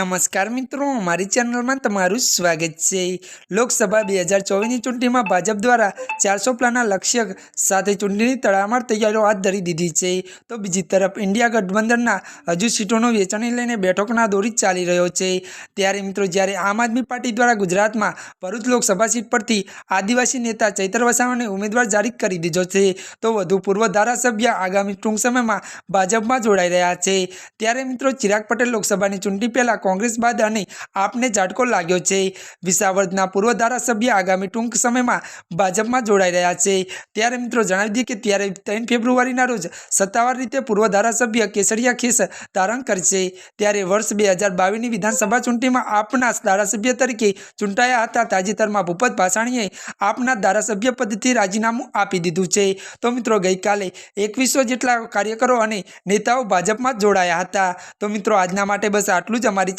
નમસ્કાર મિત્રો, મારી ચેનલમાં તમારું સ્વાગત છે. લોકસભા બે હજાર ચોવીસની ચૂંટણીમાં ભાજપ દ્વારા ચારસો પ્લાના લક્ષ્ય સાથે ચૂંટણીની તડામાર તૈયારીઓ હાથ ધરી દીધી છે. તો બીજી તરફ ઇન્ડિયા ગઠબંધનના હજુ સીટોનું વેચાણને લઈને બેઠકના દોરી ચાલી રહ્યો છે. ત્યારે મિત્રો, જ્યારે આમ આદમી પાર્ટી દ્વારા ગુજરાતમાં ભરૂચ લોકસભા સીટ પરથી આદિવાસી નેતા ચૈતર વસાવાને ઉમેદવાર જારી કરી દીધો છે, તો વધુ પૂર્વ ધારાસભ્ય આગામી ટૂંક સમયમાં ભાજપમાં જોડાઈ રહ્યા છે. ત્યારે મિત્રો, ચિરાગ પટેલ લોકસભાની ચૂંટણી પહેલા કોંગ્રેસ બાદ અને આપને ઝાટકો લાગ્યો છે. વિસાવર્ધના પૂર્વ ધારાસભ્ય આગામી ટૂંક સમયમાં ભાજપમાં જોડાઈ રહ્યા છે. ત્યારે મિત્રો જણાવી દઈએ કે ત્યારે ત્રણ ફેબ્રુઆરીના રોજ સત્તાવાર રીતે પૂર્વ ધારાસભ્ય કેસરિયા ખેસ ધારણ કરશે. ત્યારે વર્ષ બે હજાર બાવીસની વિધાનસભા ચૂંટણીમાં આપના ધારાસભ્ય તરીકે ચૂંટાયા હતા. તાજેતરમાં ભૂપત ભાસાણીએ આપના ધારાસભ્ય પદથી રાજીનામું આપી દીધું છે. તો મિત્રો ગઈકાલે એકવીસો જેટલા કાર્યકરો અને નેતાઓ ભાજપમાં જોડાયા હતા. તો મિત્રો આજના માટે બસ આટલું જ. અમારી